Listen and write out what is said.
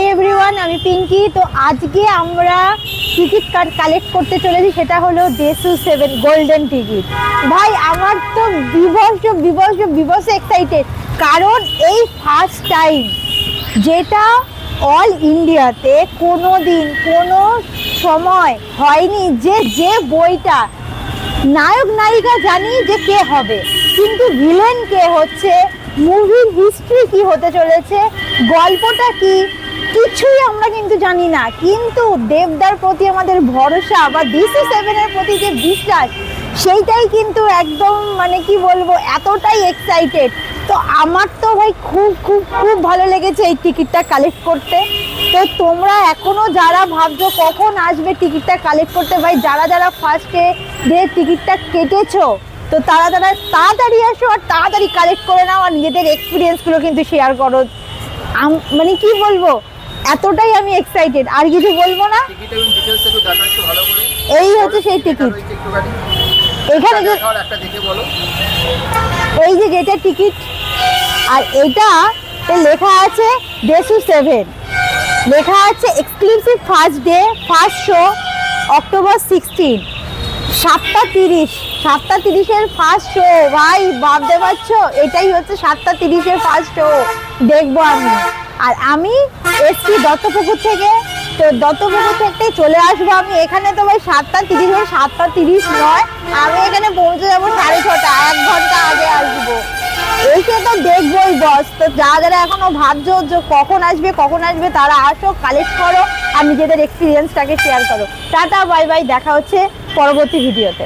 Hi everyone আমি পিঙ্কি। তো আজকে আমরা টিকিট কার্ড কালেক্ট করতে চলেছি, সেটা হলো দেসু সেভেন গোল্ডেন টিকিট ভাই, আমার তো বিভৎস বিভৎস বিভৎস এক্সাইটেড কারণ এই ফার্স্ট টাইম যেটা অল ইন্ডিয়াতে কোনো দিন কোনো সময় হয়নি যে যে বইটা নায়ক, নায়িকা জানি যে কে হবে, কিন্তু ভিলেন কে হচ্ছে মুভির হিস্ট্রি কি হতে চলেছে, গল্পটা কি কিছুই আমরা কিন্তু জানি না। কিন্তু দেবদার প্রতি আমাদের ভরসা বা ডিসি সেভেনের প্রতি যে বিশ্বাস, সেইটাই কিন্তু একদম মানে কি বলব, এতটাই এক্সাইটেড তো আমার তো ভাই খুব খুব খুব ভালো লেগেছে এই টিকিটটা কালেক্ট করতে। তো তোমরা এখনও যারা ভাবছ কখন আসবে টিকিটটা কালেক্ট করতে, ভাই, যারা যারা ফার্স্টে ডে টিকিটটা কেটেছো, তো তারা তারা তাড়াতাড়ি আসো আর তাড়াতাড়ি কালেক্ট করে নাও আর নিজেদের এক্সপিরিয়েন্সগুলো কিন্তু শেয়ার করো। মানে কি বলব এতটাই আমি এক্সাইটেড আর কিছু বলব না? এই হচ্ছে সেই টিকিট এখানে যে এই যে যেটা টিকিট আর এটা লেখা আছে দেসু সেভেন লেখা আছে exclusive first day first show October sixteen সাতটা তিরিশ সাতটা তিরিশের ফার্স্ট শো ভাই ভাবতে পারছ? এটাই হচ্ছে সাতটা তিরিশের ফার্স্ট শো দেখব আমি। আর আমি এসছি দত্তপুকুর থেকে। তো দত্তপুকুর থেকে চলে আসব আমি। এখানে তো ভাই সাতটা তিরিশ হয় সাতটা তিরিশ নয়। আমি এখানে পৌঁছে যাব সাড়ে ছটা, এক ঘণ্টা আগে আসব। এসে তো দেখবোই বস তো যারা যারা এখনও ভাবছ যে কখন আসবে কখন আসবে তারা আসো কালেক্ট করো, আর নিজেদের এক্সপিরিয়েন্সটাকে শেয়ার করো। টাটা বাই বাই দেখা হচ্ছে পরবর্তী ভিডিওতে